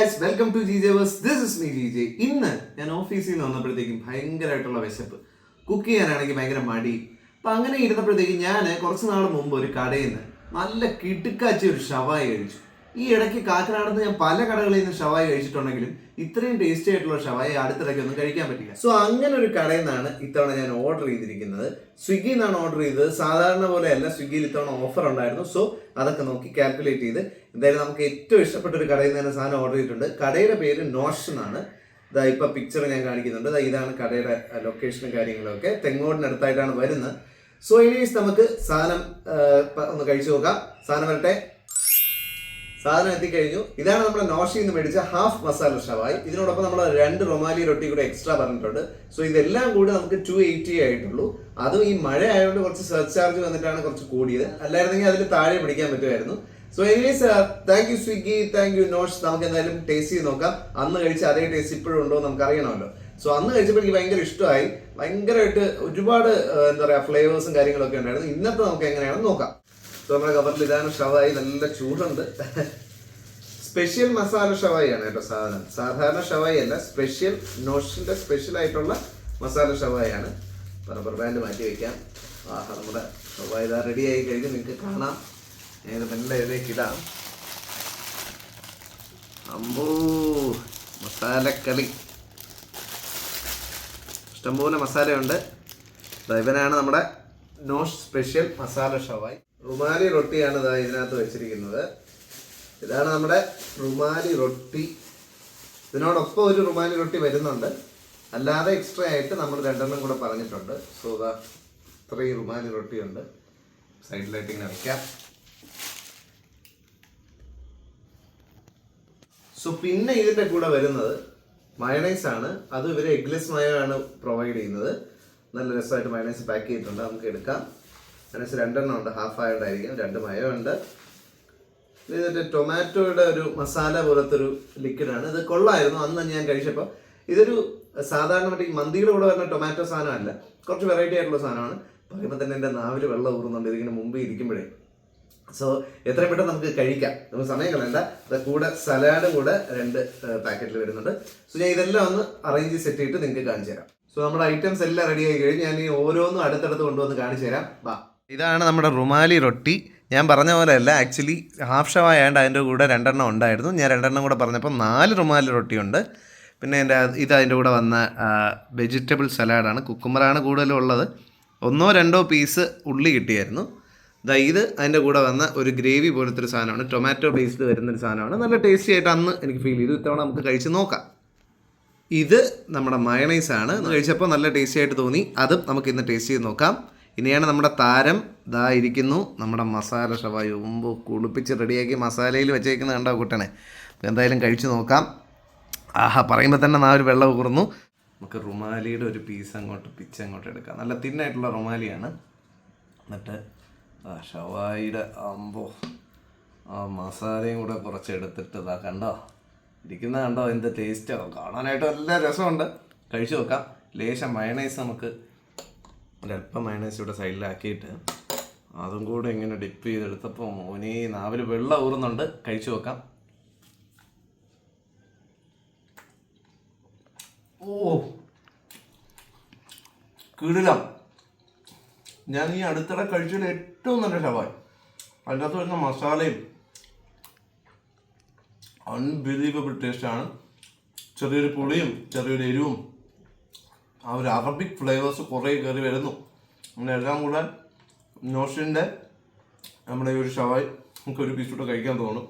Guys welcome to G J verse this is me G J ഇന്ന് ഞാൻ ഓഫീസിൽ നിന്ന് വന്നപ്പോഴത്തേക്കും ഭയങ്കരമായിട്ടുള്ള വിശപ്പ്. കുക്ക് ചെയ്യാനാണെങ്കിൽ ഭയങ്കര മടി. അപ്പൊ അങ്ങനെ ഇരുന്നപ്പോഴത്തേക്കും ഞാൻ കുറച്ച് നാൾ മുമ്പ് ഒരു കടയിൽ നിന്ന് നല്ല കിടുക്കാച്ചി ഒരു ഷവായി കഴിച്ചു. ഈ ഇടയ്ക്ക് കാക്കനാട് ഞാൻ പല കടകളിൽ നിന്ന് ഷവായി കഴിച്ചിട്ടുണ്ടെങ്കിലും ഇത്രയും ടേസ്റ്റി ആയിട്ടുള്ള ഷവായി അടുത്തിടയ്ക്ക് ഒന്നും കഴിക്കാൻ പറ്റില്ല. സോ അങ്ങനെ ഒരു കടയിൽ നിന്നാണ് ഇത്തവണ ഞാൻ ഓർഡർ ചെയ്തിരിക്കുന്നത്. സ്വിഗ്ഗിയിൽ നിന്നാണ് ഓർഡർ ചെയ്തത്. സാധാരണ പോലെയല്ല സ്വിഗ്ഗിയിൽ ഇത്തവണ ഓഫർ ഉണ്ടായിരുന്നു. സോ അതൊക്കെ നോക്കി കാൽക്കുലേറ്റ് ചെയ്ത് എന്തായാലും നമുക്ക് ഏറ്റവും ഇഷ്ടപ്പെട്ട ഒരു കടയിൽ നിന്ന് തന്നെ സാധനം ഓർഡർ ചെയ്തിട്ടുണ്ട്. കടയുടെ പേര് നോഷൻ ആണ്. ഇതാ ഇപ്പൊ പിക്ചർ ഞാൻ കാണിക്കുന്നുണ്ട്. ഇതാണ് കടയുടെ ലൊക്കേഷനും കാര്യങ്ങളും ഒക്കെ തെങ്ങോടിനടുത്തായിട്ടാണ് വരുന്നത്. സോ ഇനീസ് നമുക്ക് സാധനം ഒന്ന് കഴിച്ചു നോക്കാം. സാധനം വരട്ടെ. സാധനം എത്തിക്കഴിഞ്ഞു. ഇതാണ് നമ്മുടെ നോഷിയിൽ നിന്ന് മേടിച്ച ഹാഫ് മസാല ഷവായി ഇതിനോടൊപ്പം നമ്മൾ രണ്ട് റൊമാലി റൊട്ടി കൂടെ എക്സ്ട്രാ പറഞ്ഞിട്ടുണ്ട്. സോ ഇതെല്ലാം കൂടി നമുക്ക് ടു എയ്റ്റി ആയിട്ടുള്ളൂ. അതും ഈ മഴ ആയതുകൊണ്ട് കുറച്ച് സർചാർജ് വന്നിട്ടാണ് കുറച്ച് കൂടിയത്. അല്ലായിരുന്നെങ്കിൽ അതിൽ താഴെ പിടിക്കാൻ പറ്റുമായിരുന്നു. So anyways thank you Swiggy thank you Nosh നമുക്ക് എന്തായാലും ടേസ്റ്റ് ചെയ്ത് നോക്കാം. അന്ന് കഴിച്ച അതേ ടേസ്റ്റ് ഇപ്പോഴും ഉണ്ടോ നമുക്ക് അറിയണമല്ലോ സോ അന്ന് കഴിച്ചപ്പോൾ എനിക്ക് ഭയങ്കര ഇഷ്ടമായി. ഭയങ്കരമായിട്ട് ഒരുപാട് എന്താ പറയുക ഫ്ലേവേഴ്സും കാര്യങ്ങളൊക്കെ ഉണ്ടായിരുന്നു. ഇന്നത്തെ നമുക്ക് എങ്ങനെയാണെന്ന് നോക്കാം. സോ നമ്മുടെ കവറിൽ ഇതാണ് ഷവായി നല്ല ചൂടുണ്ട്. സ്പെഷ്യൽ മസാല ഷവായി ആണ് കേട്ടോ സാധനം. സാധാരണ ഷവായി അല്ല സ്പെഷ്യൽ നോഷിന്റെ സ്പെഷ്യൽ ആയിട്ടുള്ള മസാല ഷവായി ആണ് റബ്ബർ ബാൻഡ് മാറ്റി വെക്കാം. ആഹാ നമ്മുടെ ഷവായി ഇതാ റെഡി ആയി കഴിഞ്ഞ് നിങ്ങൾക്ക് കാണാം. ഞാൻ നല്ല ഇതിലേക്ക് ഇടാം. അമ്പൂ മസാലക്കളി ഇഷ്ടംപോലെ മസാലയുണ്ട്. ഇവനാണ് നമ്മുടെ നോഷ് സ്പെഷ്യൽ മസാല ഷവായി. റുമാലി റൊട്ടിയാണ് ഇതാ ഇതിനകത്ത് വെച്ചിരിക്കുന്നത്. ഇതാണ് നമ്മുടെ റുമാലി റൊട്ടി. ഇതിനോടൊപ്പം ഒരു റുമാലി റൊട്ടി വരുന്നുണ്ട്. അല്ലാതെ എക്സ്ട്രാ ആയിട്ട് നമ്മൾ രണ്ടെണ്ണം കൂടെ പറഞ്ഞിട്ടുണ്ട്. സോ ഇതാ ഇത്രയും റുമാലി റൊട്ടിയുണ്ട്. സൈഡിലായിട്ട് ഇങ്ങനെ വയ്ക്കാം സോ പിന്നെ ഇതിന്റെ കൂടെ വരുന്നത് മയണൈസ് ആണ്. അത് ഇവർ എഗ്ലെസ് മയോ ആണ് പ്രൊവൈഡ് ചെയ്യുന്നത്. നല്ല രസമായിട്ട് മയണൈസ് പാക്ക് ചെയ്തിട്ടുണ്ട്. നമുക്ക് എടുക്കാം. മയണൈസ് രണ്ടെണ്ണം ഉണ്ട്. ഹാഫ് ആയതുകൊണ്ടായിരിക്കും രണ്ട് മയോ ഉണ്ട്. ഇതിന്റെ ടൊമാറ്റോയുടെ ഒരു മസാല പോലത്തെ ഒരു ലിക്വിഡാണ് ഇത് കൊള്ളായിരുന്നു. അന്ന് ഞാൻ കഴിച്ചപ്പോൾ ഇതൊരു സാധാരണ മറ്റേ മന്തിയുടെ കൂടെ വരുന്ന ടൊമാറ്റോ സാധനമല്ല. കുറച്ച് വെറൈറ്റി ആയിട്ടുള്ള സാധനമാണ്. പറയുമ്പോൾ തന്നെ എന്റെ നാവിൽ വെള്ളം ഊറുന്നുണ്ട്. ഇതിങ്ങനെ മുമ്പ് ഇരിക്കുമ്പോഴേ. സോ എത്രയും പെട്ടെന്ന് നമുക്ക് കഴിക്കാം. നമുക്ക് സമയം കളയണ്ട. അത് കൂടെ സലാഡും കൂടെ രണ്ട് പാക്കറ്റിൽ വരുന്നുണ്ട്. സോ ഞാൻ ഇതെല്ലാം ഒന്ന് അറേഞ്ച് സെറ്റ് ചെയ്തിട്ട് നിങ്ങൾക്ക് കാണിച്ചു തരാം. സോ നമ്മുടെ ഐറ്റംസ് എല്ലാം റെഡി ആയി കഴിഞ്ഞ് ഞാൻ ഈ ഓരോന്നും അടുത്തടുത്ത് കൊണ്ടുവന്ന് കാണിച്ചു തരാം. വാ. ഇതാണ് നമ്മുടെ റുമാലി റൊട്ടി. ഞാൻ പറഞ്ഞ പോലെ അല്ല ആക്ച്വലി ഹാഫ് ഷവ ആയതുകൊണ്ട് അതിന്റെ കൂടെ രണ്ടെണ്ണം ഉണ്ടായിരുന്നു. ഞാൻ രണ്ടെണ്ണം കൂടെ പറഞ്ഞപ്പോൾ നാല് റുമാലി റൊട്ടിയുണ്ട് പിന്നെ എന്റെ ഇത് അതിന്റെ കൂടെ വന്ന വെജിറ്റബിൾ സലാഡാണ് കുക്കുമ്പറാണ് കൂടുതലും ഉള്ളത്. ഒന്നോ രണ്ടോ പീസ് ഉള്ളി കിട്ടിയായിരുന്നു. ദാ ഇത് അതിന്റെ കൂടെ വന്ന ഒരു ഗ്രേവി പോലത്തെ ഒരു സാധനമാണ്. ടൊമാറ്റോ ബേസ്ഡ് വരുന്നൊരു സാധനമാണ്. നല്ല ടേസ്റ്റി ആയിട്ട് അന്ന് എനിക്ക് ഫീൽ ചെയ്തു. ഇത്തവണ നമുക്ക് കഴിച്ച് നോക്കാം. ഇത് നമ്മുടെ മയണൈസാണ് കഴിച്ചപ്പോൾ നല്ല ടേസ്റ്റി ആയിട്ട് തോന്നി. അതും നമുക്ക് ഇന്ന് ടേസ്റ്റ് ചെയ്ത് നോക്കാം. ഇനിയാണ് നമ്മുടെ താരം. ദാ ഇരിക്കുന്നു. നമ്മുടെ മസാല ഷവായി മുമ്പ് കുളിപ്പിച്ച് റെഡിയാക്കി മസാലയിൽ വെച്ചേക്കുന്നത് കണ്ടോ കുട്ടനെ? എന്തായാലും കഴിച്ചു നോക്കാം. ആഹാ പറയുമ്പോൾ തന്നെ നാ ഒരു വെള്ളം ഊർന്നു നമുക്ക് റുമാലിയുടെ ഒരു പീസ് അങ്ങോട്ട് പിച്ച് അങ്ങോട്ട് എടുക്കാം. നല്ല തിന്നായിട്ടുള്ള റുമാലിയാണ്. എന്നിട്ട് ആ ഷവായിയുടെ അമ്പോ ആ മസാലയും കൂടെ കുറച്ച് എടുത്തിട്ട് ഇതാ കണ്ടോ? ഇരിക്കുന്ന കണ്ടോ? എന്ത് ടേസ്റ്റോ കാണാനായിട്ട് നല്ല രസമുണ്ട്. കഴിച്ചു നോക്കാം. ലേശം മയണൈസ് നമുക്ക് ഒരല്പം മയണൈസ് ഇവിടെ സൈഡിലാക്കിയിട്ട് അതും കൂടെ ഇങ്ങനെ ഡിപ്പ് ചെയ്തെടുത്തപ്പോൾ മോനെ നാവിൽ വെള്ളം ഊറുന്നുണ്ട്. കഴിച്ചു നോക്കാം. ഓ കിടിലം. ഞാൻ ഈ അടുത്തിടെ കഴിച്ചതിൽ ഏറ്റവും നല്ല ഷവായി അതിനകത്ത് വരുന്ന മസാലയും അൺബിലീവബിൾ ടേസ്റ്റാണ് ചെറിയൊരു പുളിയും ചെറിയൊരു എരിവും ആ ഒരു അറബിക് ഫ്ലേവേഴ്സ് കുറേ കയറി വരുന്നു. അങ്ങനെ എല്ലാം കൂടെ നോഷിന്റെ നമ്മുടെ ഈ ഒരു ഷവായി നമുക്ക് ഒരു പീസ് കഴിക്കാൻ തോന്നും.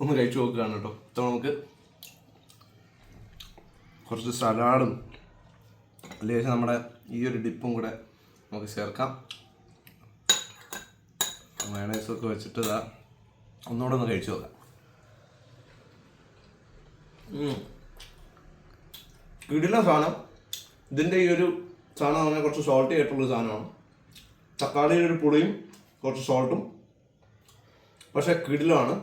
ഒന്ന് കഴിച്ചു നോക്കുകയാണ് കേട്ടോ. ഇത്ര നമുക്ക് കുറച്ച് സലാഡും ലേശം നമ്മുടെ ഈ ഒരു ഡിപ്പും കൂടെ നമുക്ക് ചേർക്കാം. മയണൈസൊക്കെ വെച്ചിട്ട് ഇതാ ഒന്നുകൂടെ ഒന്ന് കഴിച്ചു നോക്കാം. ഇടില സാധനം ഇതിന്റെ ഈ ഒരു സാധനം പറഞ്ഞാൽ കുറച്ച് സോൾട്ടി ആയിട്ടുള്ള സാധനമാണ്. തക്കാളിയുടെ ഒരു പുളിയും കുറച്ച് സോൾട്ടും പക്ഷേ കിടിലാണ്.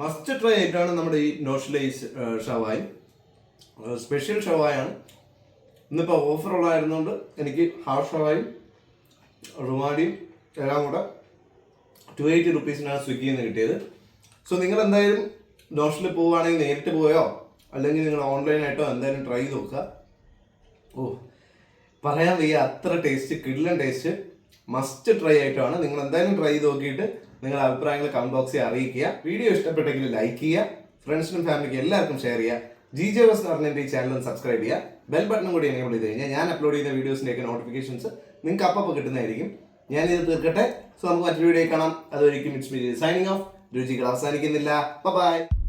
മസ്റ്റ് ട്രൈ ആയിട്ടാണ് നമ്മുടെ ഈ നോഷ്ലൈസ് ഷവായി. സ്പെഷ്യൽ ഷവായാണ്. ഇന്നിപ്പോൾ ഓഫർ ഉള്ളതായിരുന്നുകൊണ്ട് എനിക്ക് ഹാഫ് ഷവായും റുമാഡിയും എല്ലാം കൂടെ ടു എയ്റ്റി റുപ്പീസിനാണ് സ്വിഗ്ഗിയിൽ നിന്ന് കിട്ടിയത്. സോ നിങ്ങൾ എന്തായാലും നോഷനിൽ പോവുകയാണെങ്കിൽ നേരിട്ട് പോയോ? അല്ലെങ്കിൽ നിങ്ങൾ ഓൺലൈനായിട്ടോ എന്തായാലും ട്രൈ ചെയ്ത് നോക്കുക. ഓ പറയാൻ വയ്യ അത്ര ടേസ്റ്റ് കിഡ്ലൻ ടേസ്റ്റ് മസ്റ്റ് ട്രൈ ആയിട്ടാണ്. നിങ്ങൾ എന്തായാലും ട്രൈ ചെയ്ത് നോക്കിയിട്ട് നിങ്ങളുടെ അഭിപ്രായങ്ങൾ കമന്റ് ബോക്സിൽ അറിയിക്കുക. വീഡിയോ ഇഷ്ടപ്പെട്ടെങ്കിൽ ലൈക്ക് ചെയ്യുക. ഫ്രണ്ട്സിനും ഫാമിലിക്കും എല്ലാവർക്കും ഷെയർ ചെയ്യുക. ജി ജെ എന്ന് പറഞ്ഞ ഈ ചാനൽ സബ്സ്ക്രൈബ് ചെയ്യുക. ബെൽ ബട്ടണും കൂടി എനേബിൾ ചെയ്ത് കഴിഞ്ഞാൽ ഞാൻ അപ്ലോഡ് ചെയ്യുന്ന വീഡിയോസിന്റെയൊക്കെ നോട്ടിഫിക്കേഷൻസ് നിങ്ങൾക്ക് അപ്പം കിട്ടുന്നതായിരിക്കും. ഞാൻ ഇത് തീർക്കട്ടെ. സോ നമുക്ക് മറ്റൊരു വീഡിയോ കാണാം. മീ സൈനിങ് ഓഫ് രുചികൾ അവസാനിക്കുന്നില്ല. ബൈ